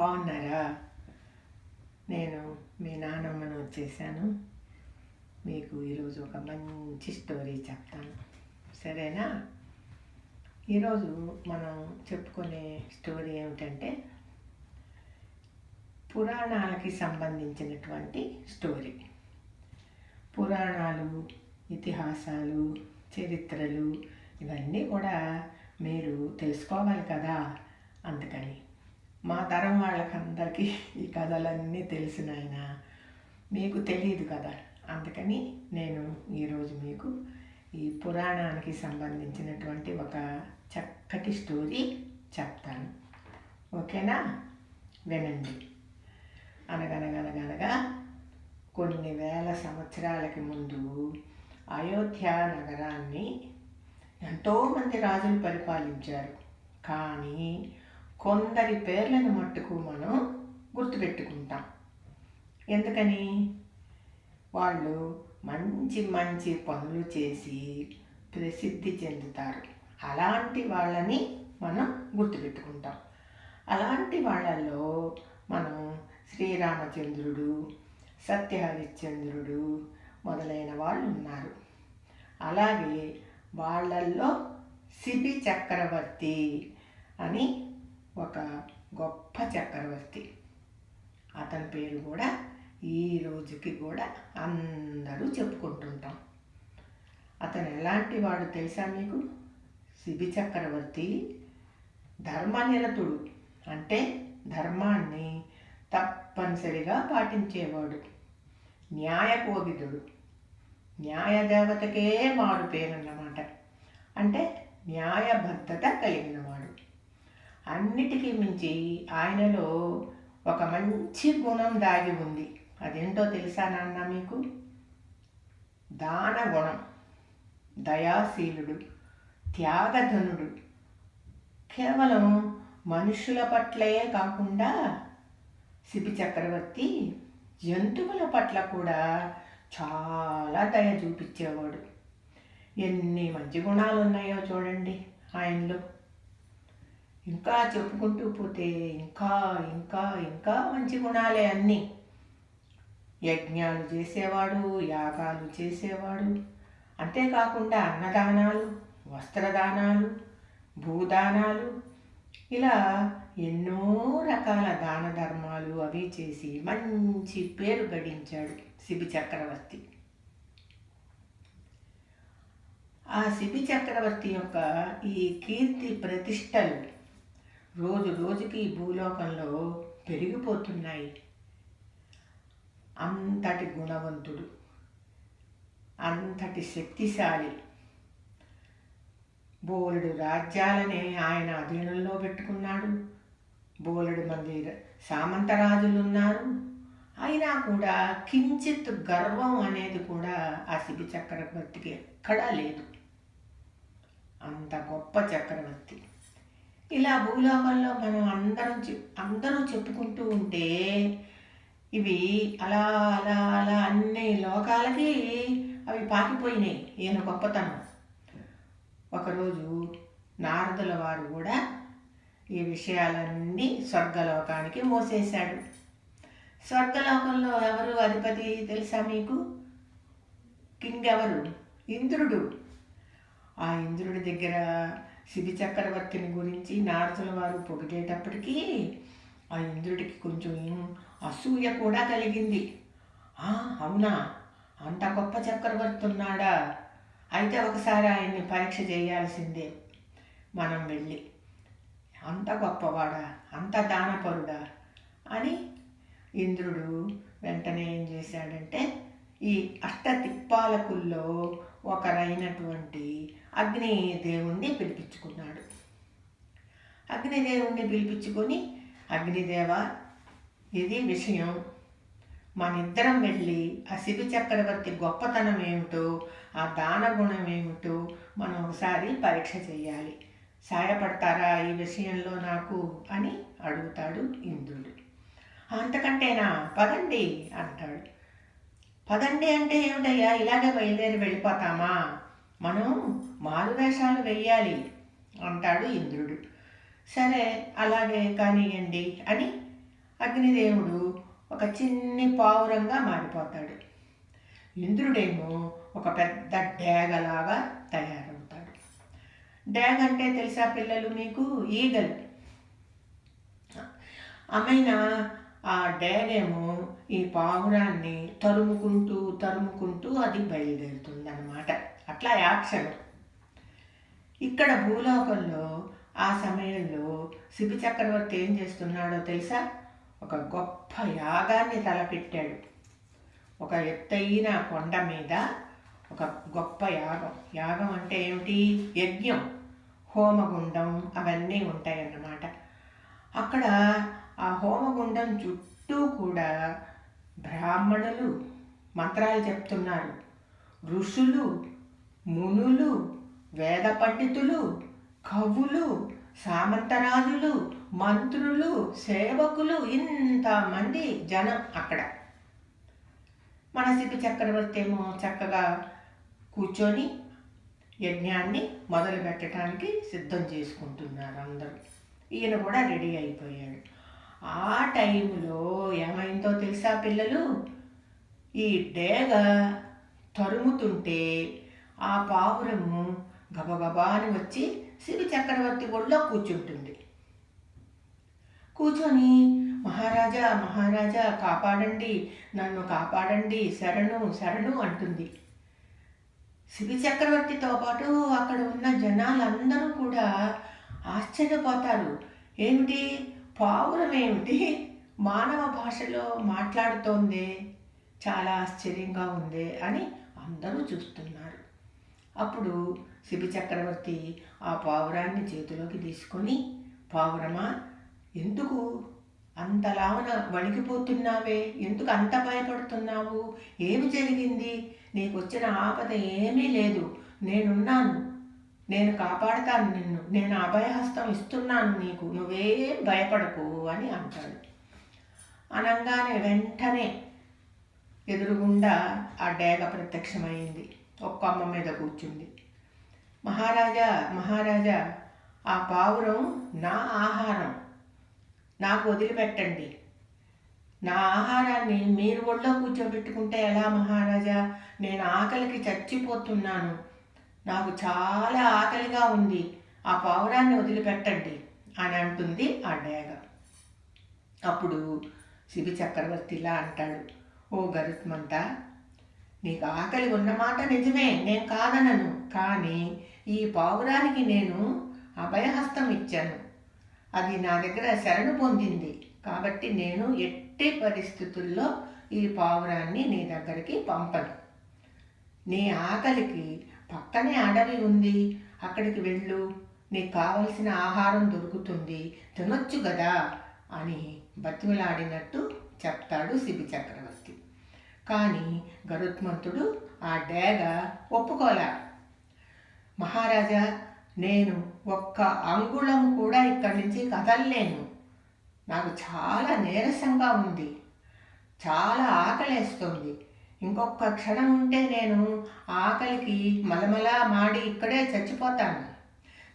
బాగున్నారా? నేను మీ నాన్నమ్మను వచ్చేసాను. మీకు ఈరోజు ఒక మంచి స్టోరీ చెప్తాను. సరేనా? ఈరోజు మనం చెప్పుకునే స్టోరీ ఏమిటంటే పురాణాలకి సంబంధించినటువంటి స్టోరీ. పురాణాలు ఇతిహాసాలు చరిత్రలు ఇవన్నీ కూడా మీరు తెలుసుకోవాలి కదా అందుకని. మా తరం వాళ్ళకందరికీ ఈ కథలన్నీ తెలిసినాయన మీకు తెలియదు కదా. అందుకని నేను ఈరోజు మీకు ఈ పురాణానికి సంబంధించినటువంటి ఒక చక్కటి స్టోరీ చెప్తాను. ఓకేనా? వినండి. అనగనగనగనగా కొన్ని వేల సంవత్సరాలకి ముందు అయోధ్య నగరాన్ని ఎంతోమంది రాజులు పరిపాలించారు. కానీ కొందరి పేర్లను మట్టుకు మనం గుర్తుపెట్టుకుంటాం. ఎందుకని? వాళ్ళు మంచి మంచి పనులు చేసి ప్రసిద్ధి చెందుతారు. అలాంటి వాళ్ళని మనం గుర్తుపెట్టుకుంటాం. అలాంటి వాళ్ళల్లో మనం శ్రీరామచంద్రుడు సత్యహరిశ్చంద్రుడు మొదలైన వాళ్ళు ఉన్నారు. అలాగే వాళ్ళల్లో సిబి చక్రవర్తి అని ఒక గొప్ప చక్రవర్తి. అతని పేరు కూడా ఈ రోజుకి కూడా అందరూ చెప్పుకుంటుంటాం. అతను ఎలాంటి వాడు తెలుసా మీకు? శిబి చక్రవర్తి ధర్మనిరతుడు అంటే ధర్మాన్ని తప్పనిసరిగా పాటించేవాడు. న్యాయకోవిదుడు న్యాయదేవతకే మారు పేరన్నమాట. అంటే న్యాయబద్ధత కలిగినవాడు. అన్నిటికీ మించి ఆయనలో ఒక మంచి గుణం దాగి ఉంది. అదేంటో తెలుసా నాన్న మీకు? దాన గుణం దయాశీలుడు త్యాగధనుడు. కేవలం మనుషుల పట్లే కాకుండా శిబి చక్రవర్తి జంతువుల పట్ల కూడా చాలా దయ చూపించేవాడు. ఎన్ని మంచి గుణాలు ఉన్నాయో చూడండి ఆయనలో. ఇంకా చెప్పుకుంటూ పోతే ఇంకా ఇంకా ఇంకా మంచి గుణాలే అన్నీ. యజ్ఞాలు చేసేవాడు యాగాలు చేసేవాడు. అంతేకాకుండా అన్నదానాలు వస్త్రదానాలు భూదానాలు. ఇలా ఎన్నో రకాల దాన ధర్మాలు అవి చేసి మంచి పేరు గడించాడు శిబి చక్రవర్తి. ఆ శిబి చక్రవర్తి యొక్క ఈ కీర్తి ప్రతిష్టలు రోజు రోజుకి భూలోకంలో పెరిగిపోతున్నాయి. అంతటి గుణవంతుడు అంతటి శక్తిశాలి బోలెడు రాజ్యాలనే ఆయన అధీనంలో పెట్టుకున్నాడు. బోలెడు మంది సామంతరాజులున్నారు. అయినా కూడా కించిత్ గర్వం అనేది కూడా ఆ శిబి చక్రవర్తికి ఎక్కడా లేదు. అంత గొప్ప చక్రవర్తి. ఇలా భూలోకంలో మనం అందరం అందరూ చెప్పుకుంటూ ఉంటే ఇవి అలా అలా అలా అన్ని లోకాలకి అవి పాకిపోయినాయి. ఈయన గొప్పతనం. ఒకరోజు నారదుల వారు కూడా ఈ విషయాలన్నీ స్వర్గలోకానికి మోసేశాడు. స్వర్గలోకంలో ఎవరు అధిపతి తెలుసా మీకు? కింగ్ ఎవరు? ఇంద్రుడు. ఆ ఇంద్రుడి దగ్గర శిబి చక్రవర్తిని గురించి నారదుల వారు పొగిడేటప్పటికీ ఆ ఇంద్రుడికి కొంచెం అసూయ కూడా కలిగింది. అవునా? అంత గొప్ప చక్రవర్తి ఉన్నాడా? అయితే ఒకసారి ఆయన్ని పరీక్ష చేయాల్సిందే. మనం వెళ్ళి. అంత గొప్పవాడా? అంత దానపరుడా? అని ఇంద్రుడు వెంటనే ఏం చేశాడంటే ఈ అష్టతిప్పాలకుల్లో ఒకరైనటువంటి అగ్నిదేవుణ్ణి పిలిపించుకున్నాడు. అగ్నిదేవుణ్ణి పిలిపించుకొని అగ్నిదేవ ఇది విషయం. మనిద్దరం వెళ్ళి ఆ శిబి చక్రవర్తి గొప్పతనం ఏమిటో ఆ దాన గుణం ఏమిటో మనం ఒకసారి పరీక్ష చేయాలి. సాయపడతారా ఈ విషయంలో నాకు? అని అడుగుతాడు ఇంద్రుడు. అంతకంటేనా? పదండి అంటాడు. పదండి అంటే ఏమిటయ్యా? ఇలాగే బయలుదేరి వెళ్ళిపోతామా? మనం మారువేషాలు వెయ్యాలి అంటాడు ఇంద్రుడు. సరే అలాగే కానివ్వండి అని అగ్నిదేవుడు ఒక చిన్ని పావురంగా మారిపోతాడు. ఇంద్రుడేమో ఒక పెద్ద డేగలాగా తయారవుతాడు. డేగ అంటే తెలుసా పిల్లలు మీకు? ఈగలు. ఆమెన ఆ డేగేమో ఈ పావురాన్ని తరుముకుంటూ తరుముకుంటూ అది బయలుదేరుతుందన్నమాట. అట్లా యాక్షన్. ఇక్కడ భూలోకంలో ఆ సమయంలో శిబి చక్రవర్తి ఏం చేస్తున్నాడో తెలుసా? ఒక గొప్ప యాగాన్ని తలపెట్టాడు. ఒక ఎత్తైన కొండ మీద ఒక గొప్ప యాగం. యాగం అంటే ఏమిటి? యజ్ఞం హోమగుండం అవన్నీ ఉంటాయన్నమాట. అక్కడ ఆ హోమగుండం చుట్టూ కూడా బ్రాహ్మణులు మంత్రాలు చెప్తున్నారు. ఋషులు మునులు వేద పండితులు కవులు సామంతరాజులు మంత్రులు సేవకులు ఇంతమంది జనం అక్కడ. మన శిపి చక్రవర్తి ఏమో చక్కగా కూర్చొని యజ్ఞాన్ని మొదలు పెట్టడానికి సిద్ధం చేసుకుంటున్నారు అందరూ. ఈయన కూడా రెడీ అయిపోయాడు. ఆ టైంలో ఏమైందో తెలుసా పిల్లలు? ఈ డేగ తరుముతుంటే ఆ పావురము గబగబాని వచ్చి శివి చక్రవర్తి ఒళ్ళో కూర్చుంటుంది. కూర్చొని మహారాజా మహారాజా కాపాడండి నన్ను కాపాడండి శరణు శరణు అంటుంది. శివి చక్రవర్తితో పాటు అక్కడ ఉన్న జనాలందరూ కూడా ఆశ్చర్యపోతారు. ఏమిటి? పావురం ఏమిటి మానవ భాషలో మాట్లాడుతోంది చాలా ఆశ్చర్యంగా ఉంది అని అందరూ చూస్తున్నారు. అప్పుడు శిబి చక్రవర్తి ఆ పావురాన్ని చేతిలోకి తీసుకొని పావురమా ఎందుకు అంతలావున వణికిపోతున్నావే? ఎందుకు అంత భయపడుతున్నావు? ఏమి జరిగింది? నీకు వచ్చిన ఆపద ఏమీ లేదు. నేనున్నాను. నేను కాపాడతాను నిన్ను. నేను అభయహస్తం ఇస్తున్నాను నీకు నువ్వేం భయపడకు అని అంటాడు. అనగానే వెంటనే ఎదురుగుండా ఆ డేగ ప్రత్యక్షమైంది. ఒక్క అమ్మ మీద కూర్చుంది. మహారాజా మహారాజా ఆ పావురం నా ఆహారం. నాకు వదిలిపెట్టండి. నా ఆహారాన్ని మీరు ఒళ్ళో కూర్చోబెట్టుకుంటే ఎలా మహారాజా? నేను ఆకలికి చచ్చిపోతున్నాను. నాకు చాలా ఆకలిగా ఉంది. ఆ పావురాన్ని వదిలిపెట్టండి అని అంటుంది ఆ డేగ. అప్పుడు శిబి చక్రవర్తి ఇలా అంటాడు ఓ గరుత్మంత నీకు ఆకలి ఉన్నమాట నిజమే నేను కాదనను కానీ ఈ పావురానికి నేను అభయహస్తం ఇచ్చాను. అది నా దగ్గర శరణు పొందింది కాబట్టి నేను ఎట్టి పరిస్థితుల్లో ఈ పావురాన్ని నీ దగ్గరికి పంపను. నీ ఆకలికి పక్కనే అడవి ఉంది అక్కడికి వెళ్ళు. నీకు కావలసిన ఆహారం దొరుకుతుంది తినొచ్చు కదా అని బతిమలాడినట్టు చెప్తాడు శిబి చక్రవర్తి. కానీ గరుత్మంతుడు ఆ డేగ ఒప్పుకోలే. మహారాజా నేను ఒక్క అంగుళం కూడా ఇక్కడి నుంచి కదలలేను. నాకు చాలా నీరసంగా ఉంది. చాలా ఆకలేస్తుంది. ఇంకొక క్షణం ఉంటే నేను ఆకలికి మలమలా మాడి ఇక్కడే చచ్చిపోతాను.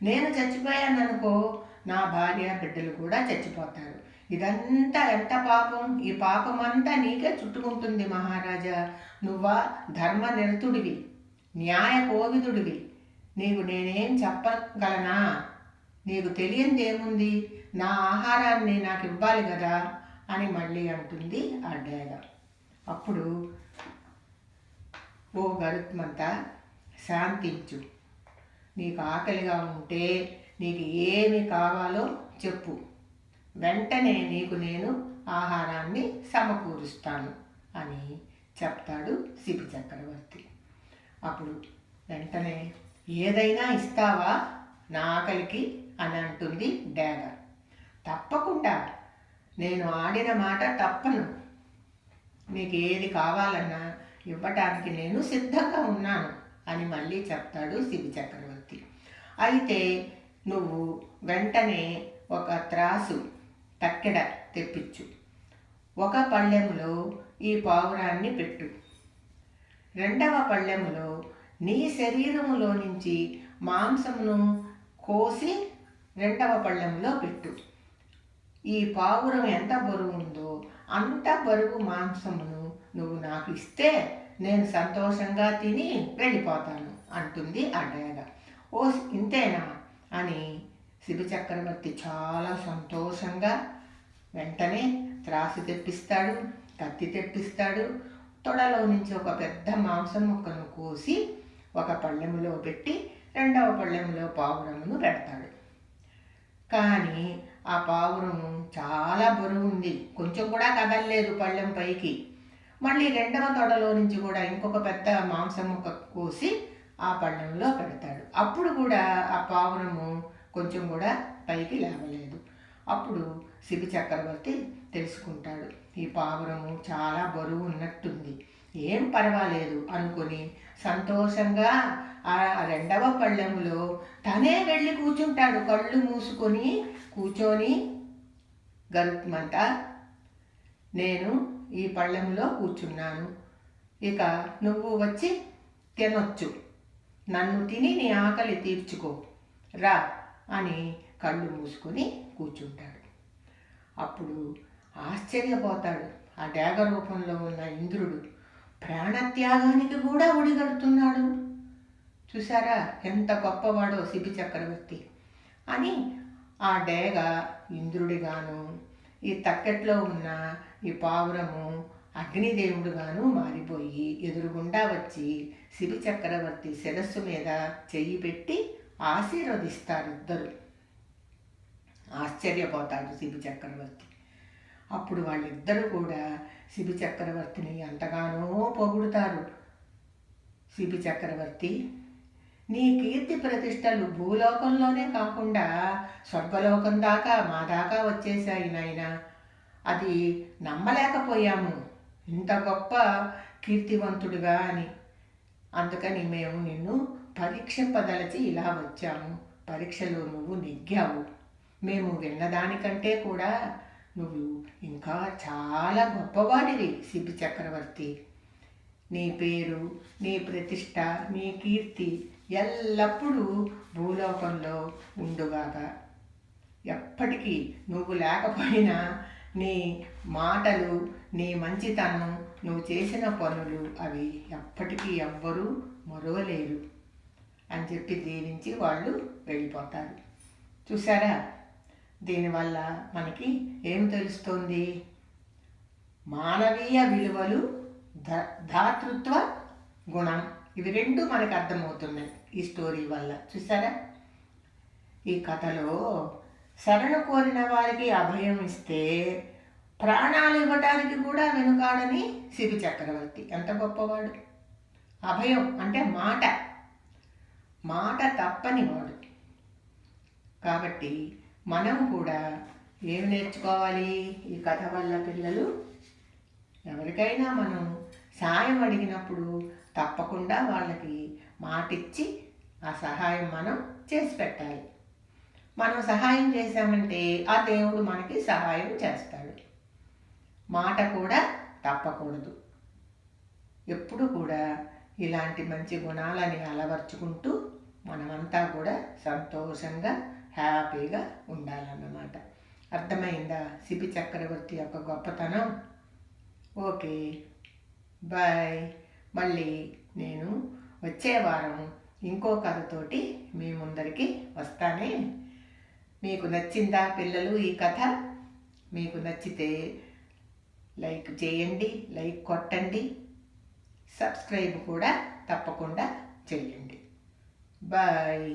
నేను చచ్చిపోయాననుకో నా భార్య బిడ్డలు కూడా చచ్చిపోతారు. ఇదంతా ఎంత పాపం? ఈ పాపం అంతా నీకే చుట్టుకుంటుంది మహారాజా. నువ్వా ధర్మ నిరతుడివి న్యాయ కోవిదుడివి నీకు నేనేం చెప్పగలనా? నీకు తెలియంది ఏముంది? నా ఆహారాన్ని నాకు ఇవ్వాలి కదా అని మళ్ళీ అంటుంది ఆ డేగ. అప్పుడు ఓ గరుత్మంత శాంతించు. నీకు ఆకలిగా ఉంటే నీకు ఏమి కావాలో చెప్పు. వెంటనే నీకు నేను ఆహారాన్ని సమకూరుస్తాను అని చెప్తాడు సిపి చక్రవర్తి. అప్పుడు వెంటనే ఏదైనా ఇస్తావా? నా ఆకలికి? అని అంటుంది డేగ తప్పకుండా. నేను ఆడిన మాట తప్పను. నీకు ఏది కావాలన్నా ఇవ్వటానికి నేను సిద్ధంగా ఉన్నాను అని మళ్ళీ చెప్తాడు సిపి చక్రవర్తి. అయితే నువ్వు వెంటనే ఒక త్రాసు తక్కెడ తెప్పించు. ఒక పళ్ళెములో ఈ పావురాన్ని పెట్టు. రెండవ పళ్ళెములో నీ శరీరములో నుంచి మాంసమును కోసి రెండవ పళ్ళెంలో పెట్టు. ఈ పావురం ఎంత బరువు ఉందో అంత బరువు మాంసమును నువ్వు నాకు ఇస్తే నేను సంతోషంగా తిని వెళ్ళిపోతాను అంటుంది ఆ డేగ ఓ ఇంతేనా? అని శిబి చక్రవర్తి చాలా సంతోషంగా వెంటనే త్రాసు తెప్పిస్తాడు కత్తి తెప్పిస్తాడు. తొడలో నుంచి ఒక పెద్ద మాంసం ముక్కను కోసి ఒక పళ్ళెములో పెట్టి రెండవ పళ్ళెములో పావురమును పెడతాడు. కానీ ఆ పావురం చాలా బరువు ఉంది. కొంచెం కూడా కదలలేదు పళ్ళెం పైకి. మళ్ళీ రెండవ తొడలో నుంచి కూడా ఇంకొక పెద్ద మాంసం ముక్క కోసి ఆ పళ్ళంలో పెడతాడు. అప్పుడు కూడా ఆ పావురము కొంచెం కూడా పైకి లేవలేదు. అప్పుడు శిబి చక్రవర్తి తెలుసుకుంటాడు ఈ పావురము చాలా బరువు ఉన్నట్టుంది. ఏం పర్వాలేదు అనుకొని సంతోషంగా ఆ రెండవ పళ్ళెములో తనే వెళ్ళి కూర్చుంటాడు. కళ్ళు మూసుకొని కూర్చొని గరుత్మంట నేను ఈ పళ్ళెములో కూర్చున్నాను. ఇక నువ్వు వచ్చి తినొచ్చు. నన్ను తిని నీ ఆకలి తీర్చుకో రా అని కళ్ళు మూసుకొని కూర్చుంటాడు. అప్పుడు ఆశ్చర్యపోతాడు ఆ డేగ రూపంలో ఉన్న ఇంద్రుడు. ప్రాణత్యాగానికి కూడా ఒడిగడుతున్నాడు. చూసారా ఎంత గొప్పవాడో శిబి చక్రవర్తి అని ఆ డేగ ఇంద్రుడిగాను ఈ తక్కెట్లో ఉన్న ఈ పావురము అగ్నిదేవుడుగాను మారిపోయి ఎదురుగుండా వచ్చి శివి చక్రవర్తి శిరస్సు మీద చెయ్యి పెట్టి ఆశీర్వదిస్తారు ఇద్దరు. ఆశ్చర్యపోతాడు శివి చక్రవర్తి. అప్పుడు వాళ్ళిద్దరూ కూడా శిబి చక్రవర్తిని ఎంతగానో పొగుడుతారు. శిబి చక్రవర్తి నీ కీర్తి ప్రతిష్టలు భూలోకంలోనే కాకుండా స్వర్గలోకం దాకా మా దాకా వచ్చేసాయి నాయన. అది నమ్మలేకపోయాము. ఇంత గొప్ప కీర్తివంతుడుగా అని. అందుకని మేము నిన్ను పరీక్షింపదలచి ఇలా వచ్చాము. పరీక్షలో నువ్వు నెగ్గావు. మేము విన్నదానికంటే కూడా నువ్వు ఇంకా చాలా గొప్పవాడివి సిబ్బి చక్రవర్తి. నీ పేరు నీ ప్రతిష్ట నీ కీర్తి ఎల్లప్పుడూ భూలోకంలో ఉండుగాక. ఎప్పటికీ నువ్వు లేకపోయినా నీ మాటలు నీ మంచితనం నువ్వు చేసిన పనులు అవి ఎప్పటికీ ఎవ్వరూ మరవలేరు అని చెప్పి దీవించి వాళ్ళు వెళ్ళిపోతారు. చూసారా దీనివల్ల మనకి ఏం తెలుస్తుంది? మానవీయ విలువలు ధ ధాతృత్వ గుణం. ఇవి రెండు మనకు అర్థమవుతున్నాయి ఈ స్టోరీ వల్ల. చూసారా ఈ కథలో శరణు కోరిన వారికి అభయం ఇస్తే ప్రాణాలు ఇవ్వటానికి కూడా వెనుకాడని శివి చక్రవర్తి. ఎంత గొప్పవాడు. అభయం అంటే మాట. మాట తప్పని వాడు. కాబట్టి మనం కూడా ఏం నేర్చుకోవాలి? ఈ కథ వల్ల పిల్లలు? ఎవరికైనా మనం సాయం అడిగినప్పుడు తప్పకుండా వాళ్ళకి మాటిచ్చి ఆ సహాయం మనం చేసి పెట్టాలి. మనం సహాయం చేశామంటే ఆ దేవుడు మనకి సహాయం చేస్తాడు. మాట కూడా తప్పకూడదు. ఎప్పుడు కూడా ఇలాంటి మంచి గుణాలని అలవర్చుకుంటూ మనమంతా కూడా సంతోషంగా హ్యాపీగా ఉండాలన్నమాట. అర్థమైందా? సిపి చక్రవర్తి యొక్క గొప్పతనం? ఓకే. బాయ్. మళ్ళీ నేను వచ్చే వారం ఇంకో కథతోటి మీ ముందరికి వస్తానే. మీకు నచ్చిందా పిల్లలు ఈ కథ? మీకు నచ్చితే లైక్ చేయండి లైక్ కొట్టండి సబ్స్క్రైబ్ కూడా తప్పకుండా చేయండి. బాయ్.